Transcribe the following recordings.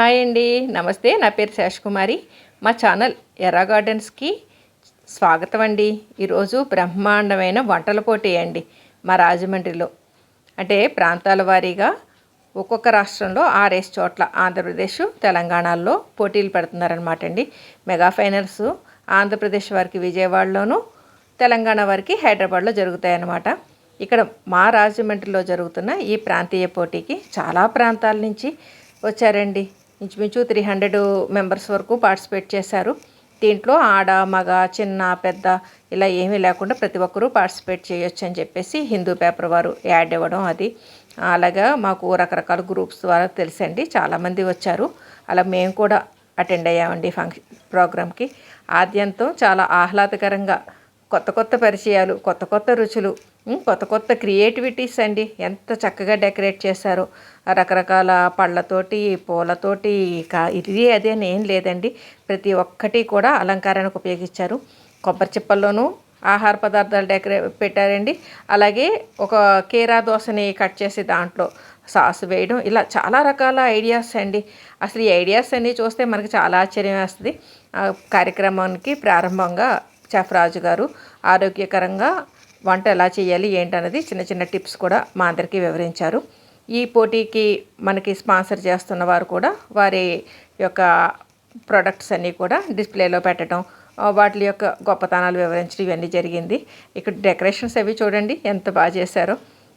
Hi అండి. నమస్తే నా పేరు శేషకుమారి మా ఛానల్ ఎర్రా గార్డెన్స్కి స్వాగతం అండి. ఈరోజు బ్రహ్మాండమైన వంటల పోటీ అండి మా రాజమండ్రిలో. అంటే ప్రాంతాల వారీగా ఒక్కొక్క రాష్ట్రంలో ఆరేసి చోట్ల ఆంధ్రప్రదేశ్ తెలంగాణలో పోటీలు పెడుతున్నారనమాట అండి. మెగా ఫైనల్స్ ఆంధ్రప్రదేశ్ వారికి విజయవాడలోను తెలంగాణ వారికి హైదరాబాద్లో జరుగుతాయన్నమాట. ఇక్కడ మా రాజమండ్రిలో జరుగుతున్న ఈ ప్రాంతీయ పోటీకి చాలా ప్రాంతాల నుంచి వచ్చారండి. ఇంచుమించు త్రీ హండ్రెడ్ మెంబర్స్ వరకు పార్టిసిపేట్ చేశారు. దీంట్లో ఆడ మగ చిన్న పెద్ద ఇలా ఏమీ లేకుండా ప్రతి ఒక్కరూ పార్టిసిపేట్ చేయొచ్చు అని చెప్పేసి హిందూ పేపర్ వారు యాడ్ ఇవ్వడం అది. అలాగా మాకు రకరకాల గ్రూప్స్ ద్వారా తెలుసండి. చాలామంది వచ్చారు. అలా మేము కూడా అటెండ్ అయ్యామండి ఫంక్షన్ ప్రోగ్రామ్కి. ఆద్యంతం చాలా ఆహ్లాదకరంగా కొత్త కొత్త పరిచయాలు కొత్త కొత్త రుచులు కొత్త కొత్త క్రియేటివిటీస్ అండి. ఎంత చక్కగా డెకరేట్ చేశారో. రకరకాల పళ్ళతోటి పూలతోటి కా ఇది అదే అని ఏం లేదండి. ప్రతి ఒక్కటి కూడా అలంకారానికి ఉపయోగించారు. కొబ్బరి చిప్పల్లోనూ ఆహార పదార్థాలు డెకరే పెట్టారండి. అలాగే ఒక కీరా దోశని కట్ చేసి దాంట్లో సాస్ వేయడం ఇలా చాలా రకాల ఐడియాస్ అండి. అసలు ఈ ఐడియాస్ అన్నీ చూస్తే మనకి చాలా ఆశ్చర్యం వేస్తుంది. ఆ కార్యక్రమానికి ప్రారంభంగా చెఫ్ రాజు గారు ఆరోగ్యకరంగా వంట ఎలా చేయాలి ఏంటన్నది చిన్న చిన్న టిప్స్ కూడా మా అందరికీ వివరించారు. ఈ పోటీకి మనకి స్పాన్సర్ చేస్తున్న వారు కూడా వారి యొక్క ప్రొడక్ట్స్ అన్నీ కూడా డిస్ప్లేలో పెట్టడం వాటి యొక్క గొప్పతనాలు వివరించడం ఇవన్నీ జరిగింది. ఇక్కడ డెకరేషన్స్ అవి చూడండి ఎంత బాగా చేశారో.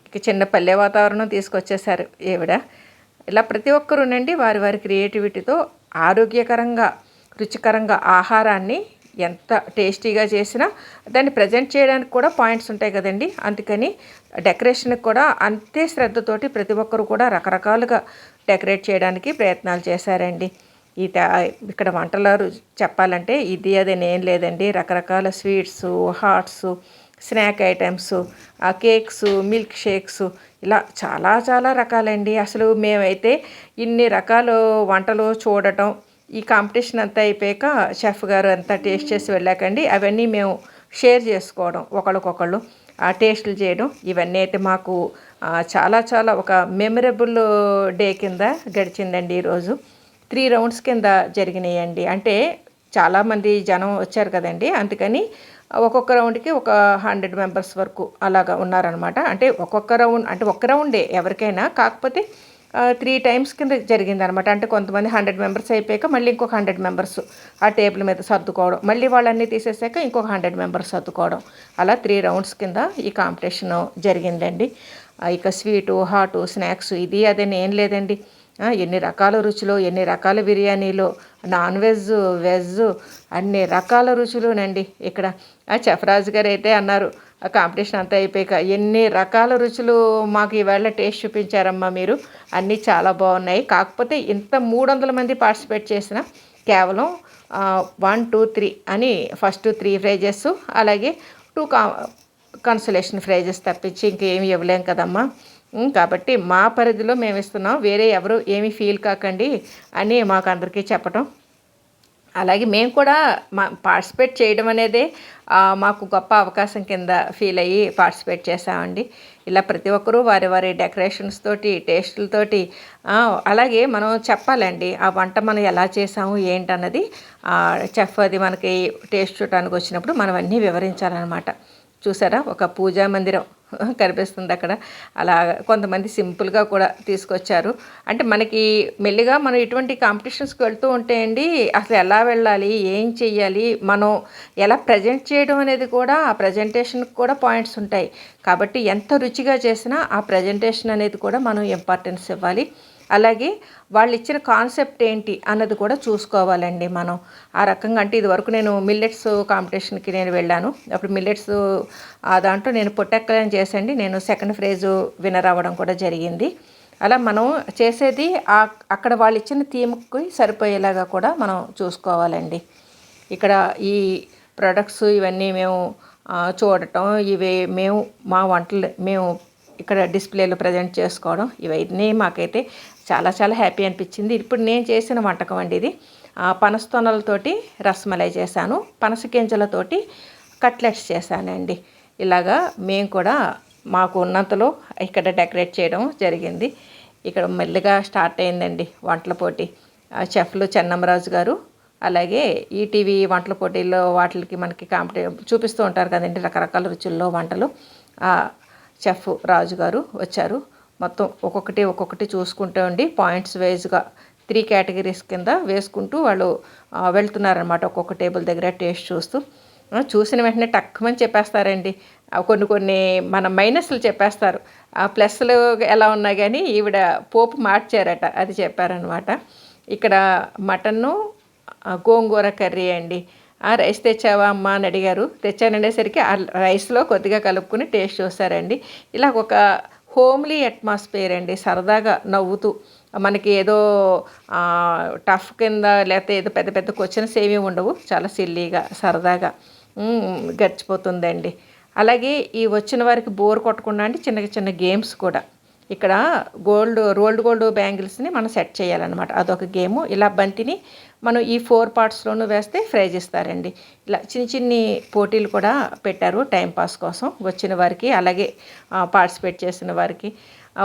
ఇక చిన్న పల్లె వాతావరణం తీసుకొచ్చేసారు ఈవిడ. ఇలా ప్రతి ఒక్కరూనండి వారి వారి క్రియేటివిటీతో ఆరోగ్యకరంగా రుచికరంగా ఆహారాన్ని ఎంత టేస్టీగా చేసినా దాన్ని ప్రజెంట్ చేయడానికి కూడా పాయింట్స్ ఉంటాయి కదండి. అందుకని డెకరేషన్కి కూడా అంతే శ్రద్ధతోటి ప్రతి ఒక్కరు కూడా రకరకాలుగా డెకరేట్ చేయడానికి ప్రయత్నాలు చేశారండి. ఈ ఇక్కడ వంటల చెప్పాలంటే ఇది అది ఏం లేదండి. రకరకాల స్వీట్స్ హాట్స్ స్నాక్ ఐటమ్స్ ఆ కేక్స్ మిల్క్ షేక్స్ ఇలా చాలా చాలా రకాలండి. అసలు మేమైతే ఇన్ని రకాల వంటలు చూడటం ఈ కాంపిటీషన్ అంతా అయిపోయాక షెఫ్ గారు అంతా టేస్ట్ చేసి వెళ్ళాకండి. అవన్నీ మేము షేర్ చేసుకోవడం ఒకళ్ళకొకళ్ళు ఆ టేస్ట్లు చేయడం. ఇవన్నీ అయితే మాకు చాలా చాలా ఒక మెమరబుల్ డే కింద గడిచిందండి ఈరోజు. త్రీ రౌండ్స్ కింద జరిగినాయండి. అంటే చాలామంది జనం వచ్చారు కదండి. అందుకని ఒక్కొక్క రౌండ్కి ఒక హండ్రెడ్ మెంబర్స్ వరకు అలాగా ఉన్నారనమాట అంటే ఒక్కొక్క రౌండ్ అంటే ఒక్క రౌండే ఎవరికైనా. కాకపోతే త్రీ టైమ్స్ కింద జరిగింది అనమాట అంటే కొంతమంది హండ్రెడ్ మెంబర్స్ అయిపోయాక మళ్ళీ ఇంకొక హండ్రెడ్ మెంబర్స్ ఆ టేబుల్ మీద సర్దుకోవడం. మళ్ళీ వాళ్ళన్నీ తీసేసాక ఇంకొక హండ్రెడ్ మెంబర్స్ సర్దుకోవడం. అలా త్రీ రౌండ్స్ కింద ఈ కాంపిటీషన్ జరిగిందండి. ఇక స్వీటు హాటు స్నాక్స్ ఇది అదేం ఏం లేదండి. ఎన్ని రకాల రుచులు ఎన్ని రకాల బిర్యానీలు నాన్ వెజ్ వెజ్ అన్ని రకాల రుచులునండి ఇక్కడ. చెఫరాజు గారు అయితే అన్నారు కాంపిటీషన్ అంతా అయిపోయాక ఎన్ని రకాల రుచులు మాకు ఈవేళ టేస్ట్ చూపించారమ్మా మీరు. అన్నీ చాలా బాగున్నాయి. కాకపోతే ఇంత మూడు వందల మంది పార్టిసిపేట్ చేసిన కేవలం వన్ టూ త్రీ అని ఫస్ట్ త్రీ ఫ్రేజెస్ అలాగే టూ కా కన్సలేషన్ ఫ్రేజెస్ తప్పించి ఇంకేమి ఇవ్వలేం కదమ్మా. కాబట్టి మా పరిధిలో మేము ఇస్తున్నాం. వేరే ఎవరు ఏమీ ఫీల్ కాకండి అని మాకు అందరికీ చెప్పటం. అలాగే మేము కూడా మా పార్టిసిపేట్ చేయడం అనేదే మాకు గొప్ప అవకాశం కింద ఫీల్ అయ్యి పార్టిసిపేట్ చేసామండి ఇలా ప్రతి ఒక్కరూ వారి వారి డెకరేషన్స్ తోటి టేస్టులతోటి అలాగే మనం చెప్పాలండి ఆ వంట మనం ఎలా చేసాము ఏంటన్నది చెఫ్ అది మనకి టేస్ట్ చూడటానికి వచ్చినప్పుడు మనం అన్నీ వివరించాలన్నమాట. చూసారా? ఒక పూజా మందిరం కనిపిస్తుంది అక్కడ. అలా కొంతమంది సింపుల్గా కూడా తీసుకొచ్చారు. అంటే మనకి మెల్లిగా మనం ఇటువంటి కాంపిటీషన్స్కి వెళ్తూ ఉంటే అండి అసలు ఎలా వెళ్ళాలి ఏం చెయ్యాలి మనం ఎలా ప్రజెంట్ చేయడం అనేది కూడా ఆ ప్రజెంటేషన్కి కూడా పాయింట్స్ ఉంటాయి. కాబట్టి ఎంత రుచిగా చేసినా ఆ ప్రజెంటేషన్ అనేది కూడా మనం ఇంపార్టెన్స్ ఇవ్వాలి. అలాగే వాళ్ళు ఇచ్చిన కాన్సెప్ట్ ఏంటి అన్నది కూడా చూసుకోవాలండి మనం. ఆ రకంగా అంటే ఇదివరకు నేను మిల్లెట్స్ కాంపిటీషన్కి నేను వెళ్ళాను. అప్పుడు మిల్లెట్స్ ఆ దాంట్లో నేను పొట్టెక్కలని చేసండి నేను సెకండ్ ప్రైజ్ విన్నర్ అవ్వడం కూడా జరిగింది. అలా మనం చేసేది ఆ అక్కడ వాళ్ళు ఇచ్చిన థీమ్కి సరిపోయేలాగా కూడా మనం చూసుకోవాలండి. ఇక్కడ ఈ ప్రొడక్ట్స్ ఇవన్నీ మేము చూడటం ఇవి మేము మా వంటలు మేము ఇక్కడ డిస్ప్లేలో ప్రజెంట్ చేసుకోవడం ఇవన్నీ మాకైతే చాలా చాలా హ్యాపీ అనిపించింది. ఇప్పుడు నేను చేసిన వంటకం అండి ఇది. ఆ, పనస తొనలతోటి రసమలై చేశాను. పనస గింజలతోటి కట్లెట్స్ చేశానండి. ఇలాగా మేము కూడా మాకు ఉన్నంతలో ఇక్కడ డెకరేట్ చేయడం జరిగింది. ఇక్కడ మెల్లిగా స్టార్ట్ అయిందండి వంటల పోటీ. చెఫ్లు చెన్నమరాజు గారు అలాగే ఈటీవీ వంటల పోటీల్లో వాటికి మనకి కాంపిటే చూపిస్తూ ఉంటారు కదండి రకరకాల రుచుల్లో వంటలు. చెఫ్ రాజు గారు వచ్చారు. మొత్తం ఒక్కొక్కటి ఒక్కొక్కటి చూసుకుంటూ ఉండి పాయింట్స్ వైజ్గా త్రీ కేటగిరీస్ కింద వేసుకుంటూ వాళ్ళు వెళ్తున్నారనమాట ఒక్కొక్క టేబుల్ దగ్గర టేస్ట్ చూస్తూ. చూసిన వెంటనే టక్కుమని చెప్పేస్తారండి. కొన్ని కొన్ని మన మైనస్లు చెప్పేస్తారు. ఆ ప్లస్లు ఎలా ఉన్నా కానీ ఈవిడ పోపు మార్చారట అది చెప్పారనమాట ఇక్కడ మటన్ను గోంగూర కర్రీ అండి. ఆ రైస్ తెచ్చావా అమ్మ అని అడిగారు. తెచ్చాననేసరికి ఆ రైస్లో కొద్దిగా కలుపుకుని టేస్ట్ చూస్తారండి. ఇలా ఒక హోమ్లీ అట్మాస్ఫియర్ అండి సరదాగా నవ్వుతూ. మనకి ఏదో టఫ్ కింద లేకపోతే ఏదో పెద్ద పెద్ద క్వశ్చన్స్ ఏమీ ఉండవు. చాలా సిల్లీగా సరదాగా గడిచిపోతుందండి. అలాగే ఈ వచ్చిన వారికి బోర్ కొట్టకుండా అంటే చిన్న చిన్న గేమ్స్ కూడా. ఇక్కడ గోల్డ్ రోల్డ్ గోల్డ్ బ్యాంగిల్స్ని మనం సెట్ చేయాలన్నమాట. అదొక గేము. ఇలా బంతిని మనం ఈ ఫోర్ పార్ట్స్లోనూ వేస్తే ఫ్రై చేస్తారండి. ఇలా చిన్న చిన్ని పోటీలు కూడా పెట్టారు టైంపాస్ కోసం. వచ్చిన వారికి అలాగే పార్టిసిపేట్ చేసిన వారికి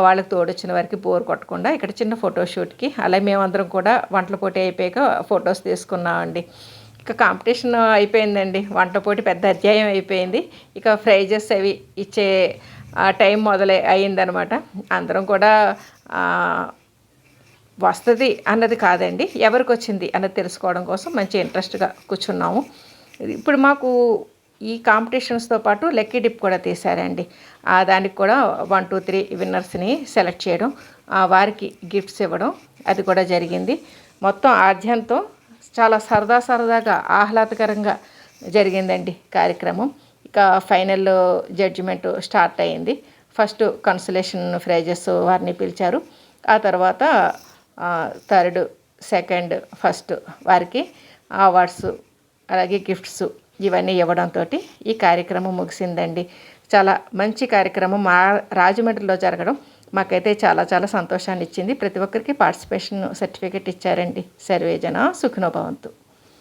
వాళ్ళకి తోడొచ్చిన వారికి బోర్ కొట్టకుండా ఇక్కడ చిన్న ఫోటోషూట్కి అలాగే మేమందరం కూడా వంటల పోటీ అయిపోయాక ఫొటోస్ తీసుకున్నామండి. ఇక కాంపిటీషన్ అయిపోయిందండి. వంట పోటీ పెద్ద అధ్యాయం అయిపోయింది. ఇక ప్రైజెస్ అవి ఇచ్చే టైం మొదలై అయిందనమాట. అందరం కూడా వస్తుంది అన్నది కాదండి. ఎవరికి వచ్చింది అన్నది తెలుసుకోవడం కోసం మంచి ఇంట్రెస్ట్గా కూర్చున్నాము. ఇప్పుడు మాకు ఈ కాంపిటీషన్స్తో పాటు లక్కీ డిప్ కూడా తీశారండి. ఆ దానికి కూడా వన్ టూ త్రీ విన్నర్స్ని సెలెక్ట్ చేయడం ఆ వారికి గిఫ్ట్స్ ఇవ్వడం అది కూడా జరిగింది. మొత్తం ఆద్యంతో చాలా సరదా సరదాగా ఆహ్లాదకరంగా జరిగిందండి కార్యక్రమం. ఇక ఫైనల్ జడ్జిమెంట్ స్టార్ట్ అయింది. ఫస్ట్ కన్సలేషన్ ప్రైజెస్ వారిని పిలిచారు. ఆ తర్వాత థర్డ్ సెకండ్ ఫస్ట్ వారికి అవార్డ్స్ అలాగే గిఫ్ట్స్ ఇవన్నీ ఇవ్వడంతో ఈ కార్యక్రమం ముగిసిందండి. చాలా మంచి కార్యక్రమం మా రాజమండ్రిలో జరగడం మాకైతే చాలా చాలా సంతోషాన్ని ఇచ్చింది ప్రతి ఒక్కరికి పార్టిసిపేషన్ సర్టిఫికెట్ ఇచ్చారండి. సర్వేజన సుఖనోభవంతు